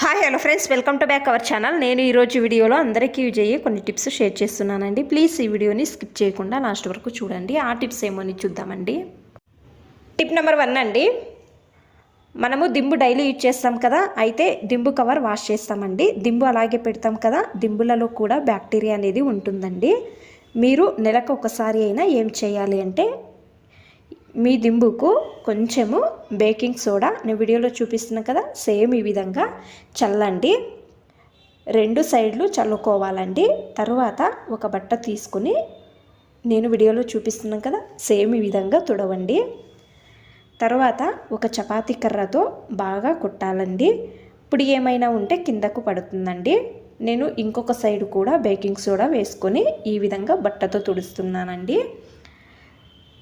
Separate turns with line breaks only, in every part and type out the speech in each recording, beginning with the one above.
Hi hello friends welcome to back our channel నేను ఈరోజు వీడియోలో అందరికీ యూజ్ అయ్యే కొన్ని టిప్స్ షేర్ చేస్తున్నానండి. ప్లీజ్ ఈ వీడియోని స్కిప్ చేయకుండా లాస్ట్ వరకు చూడండి. ఆ టిప్స్ ఏమో అని చూద్దామండి. టిప్ నెంబర్ వన్ అండి. మనము దింబు డైలీ యూజ్ చేస్తాం కదా అయితే దింబు కవర్ వాష్ చేస్తామండి. దింబు అలాగే పెడతాం కదా దింబులలో కూడా బ్యాక్టీరియా అనేది ఉంటుందండి. మీరు నెలకు ఒకసారి అయినా ఏం చేయాలి అంటే మీ దింబుకు కొంచెము బేకింగ్ సోడా నేను వీడియోలో చూపిస్తున్నా కదా సేమ్ ఈ విధంగా చల్లండి. రెండు సైడ్లు చల్లుకోవాలండి. తర్వాత ఒక బట్ట తీసుకుని నేను వీడియోలో చూపిస్తున్నాను కదా సేమ్ ఈ విధంగా తుడవండి. తర్వాత ఒక చపాతీ కర్రతో బాగా కొట్టాలండి. ఇప్పుడు ఏమైనా ఉంటే కిందకు పడుతుందండి. నేను ఇంకొక సైడ్ కూడా బేకింగ్ సోడా వేసుకొని ఈ విధంగా బట్టతో తుడుస్తున్నానండి.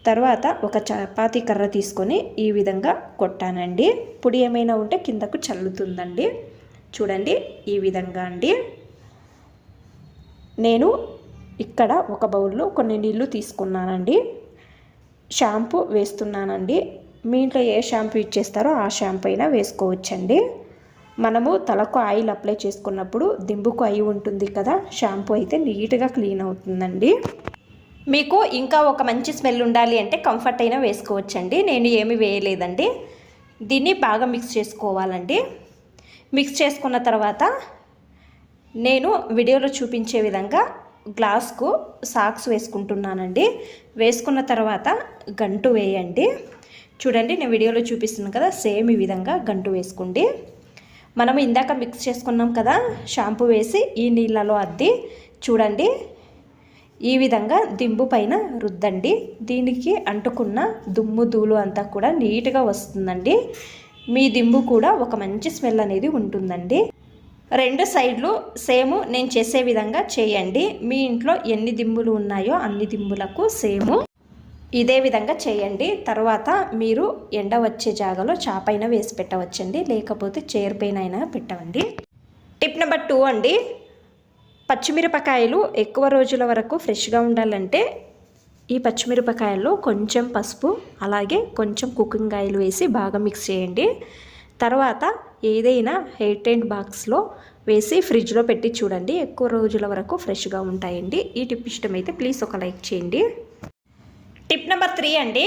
తర్వాత ఒక చపాతీ కర్ర తీసుకొని ఈ విధంగా కొట్టానండి. పొడి ఏమైనా ఉంటే కిందకు చల్లుతుందండి. చూడండి ఈ విధంగా అండి. నేను ఇక్కడ ఒక బౌల్లో కొన్ని నీళ్ళు తీసుకున్నానండి. షాంపూ వేస్తున్నానండి. మీ ఇంట్లో ఏ షాంపూ ఇచ్చేస్తారో ఆ షాంపూ అయినా వేసుకోవచ్చండి. మనము తలకు ఆయిల్ అప్లై చేసుకున్నప్పుడు దింబుకు అయి ఉంటుంది కదా షాంపూ అయితే నీట్గా క్లీన్ అవుతుందండి. మీకు ఇంకా ఒక మంచి స్మెల్ ఉండాలి అంటే కంఫర్ట్ అయినా వేసుకోవచ్చండి. నేను ఏమి వేయలేదండి. దీన్ని బాగా మిక్స్ చేసుకోవాలండి. మిక్స్ చేసుకున్న తర్వాత నేను వీడియోలో చూపించే విధంగా గ్లాస్కు సాక్స్ వేసుకుంటున్నానండి. వేసుకున్న తర్వాత గంటు వేయండి. చూడండి నేను వీడియోలో చూపిస్తున్నాను కదా సేమ్ ఈ విధంగా గంటు వేసుకోండి. మనం ఇందాక మిక్స్ చేసుకున్నాం కదా షాంపూ వేసి ఈ నీళ్ళలో అద్ది. చూడండి ఈ విధంగా దింబు పైన రుద్దండి. దీనికి అంటుకున్న దుమ్ము ధూళు అంతా కూడా నీట్గా వస్తుందండి. మీ దింబు కూడా ఒక మంచి స్మెల్ అనేది ఉంటుందండి. రెండు సైడ్లు సేమ్ నేను చేసే విధంగా చేయండి. మీ ఇంట్లో ఎన్ని దింబులు ఉన్నాయో అన్ని దింబులకు సేము. ఇదే విధంగా చేయండి. తర్వాత మీరు ఎండ వచ్చే జాగాలో చాపైన వేసి పెట్టవచ్చండి. లేకపోతే చైర్ పైన అయినా పెట్టవండి. టిప్ నెంబర్ టూ అండి. పచ్చిమిరపకాయలు ఎక్కువ రోజుల వరకు ఫ్రెష్గా ఉండాలంటే ఈ పచ్చిమిరపకాయల్లో కొంచెం పసుపు అలాగే కొంచెం కుకింగ్ ఆయిల్ వేసి బాగా మిక్స్ చేయండి. తర్వాత ఏదైనా ఎయిర్ టెంట్ బాక్స్లో వేసి ఫ్రిడ్జ్లో పెట్టి చూడండి ఎక్కువ రోజుల వరకు ఫ్రెష్గా ఉంటాయండి. ఈ టిప్ ఇష్టమైతే ప్లీజ్ ఒక లైక్ చేయండి. టిప్ నెంబర్ త్రీ అండి.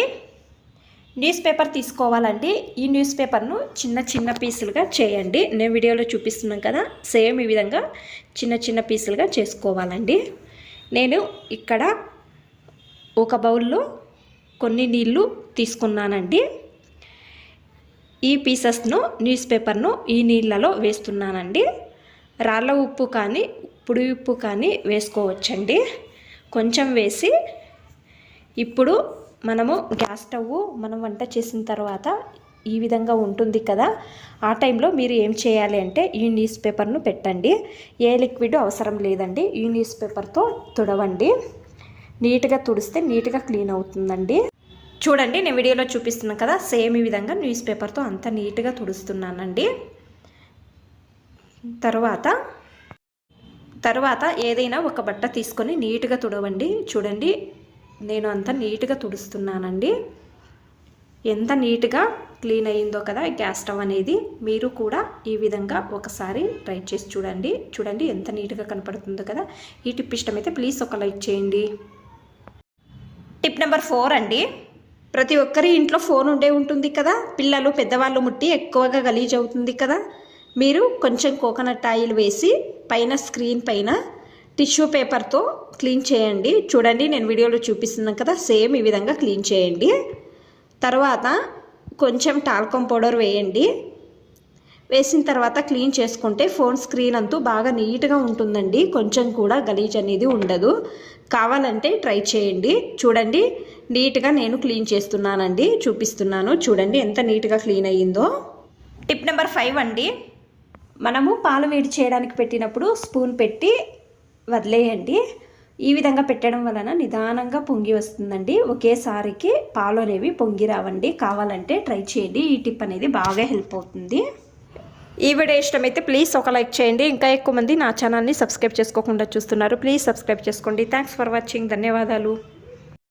న్యూస్ పేపర్ తీసుకోవాలండి. ఈ న్యూస్ పేపర్ను చిన్న చిన్న పీసులుగా చేయండి. నేను వీడియోలో చూపిస్తున్నాను కదా సేమ్ ఈ విధంగా చిన్న చిన్న పీసులుగా చేసుకోవాలండి. నేను ఇక్కడ ఒక బౌల్లో కొన్ని నీళ్ళు తీసుకున్నానండి. ఈ పీసెస్ను న్యూస్ పేపర్ను ఈ నీళ్ళలో వేస్తున్నానండి. రాళ్ళ ఉప్పు కానీ పుడి ఉప్పు కానీ వేసుకోవచ్చండి. కొంచెం వేసి ఇప్పుడు మనము గ్యాస్ స్టవ్ మనం వంట చేసిన తర్వాత ఈ విధంగా ఉంటుంది కదా ఆ టైంలో మీరు ఏం చేయాలి అంటే ఈ న్యూస్ పేపర్ను పెట్టండి. ఏ లిక్విడ్ అవసరం లేదండి ఈ న్యూస్ పేపర్తో తుడవండి. నీట్గా తుడిస్తే నీట్గా క్లీన్ అవుతుందండి. చూడండి నేను వీడియోలో చూపిస్తున్నాను కదా సేమ్ ఈ విధంగా న్యూస్ పేపర్తో అంత నీట్గా తుడుస్తున్నానండి. తర్వాత తర్వాత ఏదైనా ఒక బట్ట తీసుకొని నీట్గా తుడవండి. చూడండి నేను అంత నీట్గా తుడుస్తున్నానండి. ఎంత నీట్గా క్లీన్ అయ్యిందో కదా గ్యాస్ స్టవ్ అనేది మీరు కూడా ఈ విధంగా ఒకసారి ట్రై చేసి చూడండి. చూడండి ఎంత నీట్గా కనపడుతుందో కదా. ఈ టిప్ ఇష్టమైతే ప్లీజ్ ఒక లైక్ చేయండి. టిప్ నెంబర్ ఫోర్ అండి. ప్రతి ఒక్కరి ఇంట్లో ఫోన్ ఉండే ఉంటుంది కదా. పిల్లలు పెద్దవాళ్ళు ముట్టి ఎక్కువగా గలీజ్ అవుతుంది కదా. మీరు కొంచెం కోకోనట్ ఆయిల్ వేసి పైన స్క్రీన్ పైన టిష్యూ పేపర్తో క్లీన్ చేయండి. చూడండి నేను వీడియోలో చూపిస్తున్నాను కదా సేమ్ ఈ విధంగా క్లీన్ చేయండి. తర్వాత కొంచెం టాల్కమ్ పౌడర్ వేయండి. వేసిన తర్వాత క్లీన్ చేసుకుంటే ఫోన్ స్క్రీన్ అంతా బాగా నీట్గా ఉంటుందండి. కొంచెం కూడా గలీజ్ అనేది ఉండదు. కావాలంటే ట్రై చేయండి. చూడండి నీట్గా నేను క్లీన్ చేస్తున్నానండి. చూపిస్తున్నాను. చూడండి ఎంత నీట్గా క్లీన్ అయ్యిందో. టిప్ నెంబర్ ఫైవ్ అండి. మనము పాలు వేడి చేయడానికి పెట్టినప్పుడు స్పూన్ పెట్టి వదిలేయండి. ఈ విధంగా పెట్టడం వలన నిదానంగా పొంగి వస్తుందండి. ఒకేసారికి పాలు అనేవి పొంగి రావండి. కావాలంటే ట్రై చేయండి. ఈ టిప్ అనేది బాగా హెల్ప్ అవుతుంది. ఈ వీడియో ఇష్టమైతే ప్లీజ్ ఒక లైక్ చేయండి. ఇంకా ఎక్కువ మంది నా ఛానల్ని సబ్స్క్రైబ్ చేసుకోకుండా చూస్తున్నారు. ప్లీజ్ సబ్స్క్రైబ్ చేసుకోండి. Thanks for watching. ధన్యవాదాలు.